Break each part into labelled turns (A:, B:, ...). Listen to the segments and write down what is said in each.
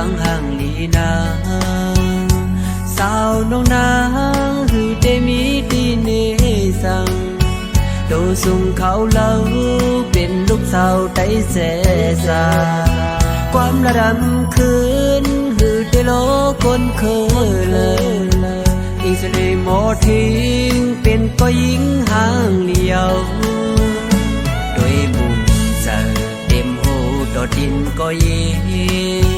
A: จังห่างลีนางสาวน้องนางหือเตมีดีเนสังโดสุงเขาเล่าเป็นลูกสาวไตเสสาความระดำคืนหือเตโลคนเคยเลยอีสเนหมอทิ้งเป็นก็ยิงห่างเลียวโดยบุญสั่งเต็มหูต่อดินก็ยิง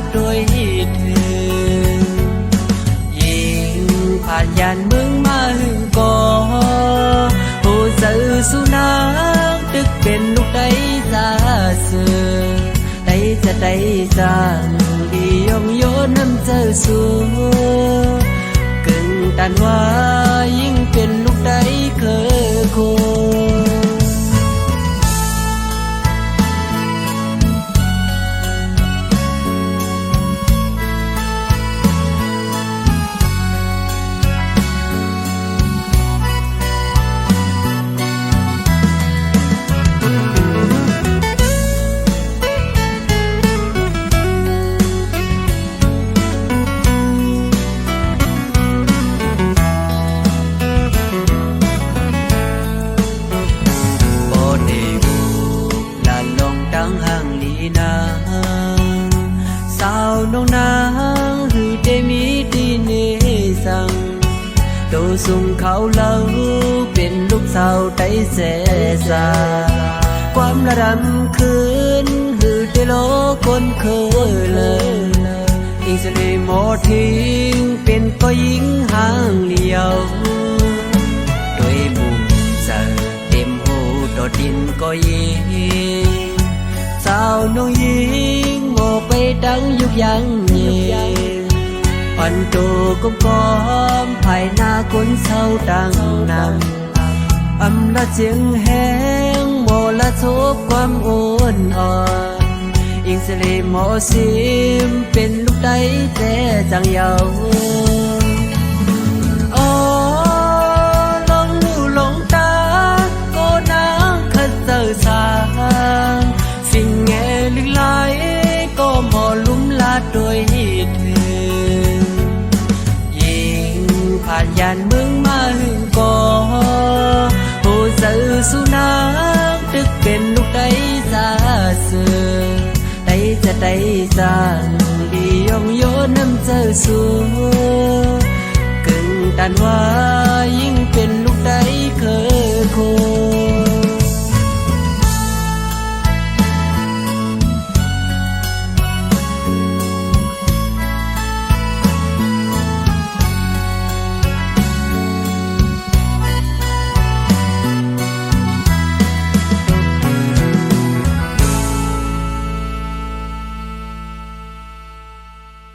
A: ลุ่มลาดโดยเธอยิงผ่านยานเมืองมาหึงก่อผู้สื่อสุ สุงเขาเล่าเป็นลูกสาวไต้เสสาความระดำคืนหือได้โลคนเคยเลยอิงสลีโมทิ้งเป็นก็ยิงห่างเลียวด้วยบุญเสเต็มหูดอดินก็ยิงสาวน้องยิงโมไปดังยุกยังย็นอ่นตัวก้มก้อมภายหน้า ดังนำอำละเสียงแห้งโมละทุกความอ่อนอ่อนอิงสลีโมอซิมเป็นลูกได้แต่จังเยาโอ้ลงลูลองตาก็นางคัดเจอสางสิ่งแง่ลึกไหลก็หมอลุ่มลาดโดยเธอยิงผ่านยานมือง 이영여는 자수 끈단와 잉뺀 룩다이 그고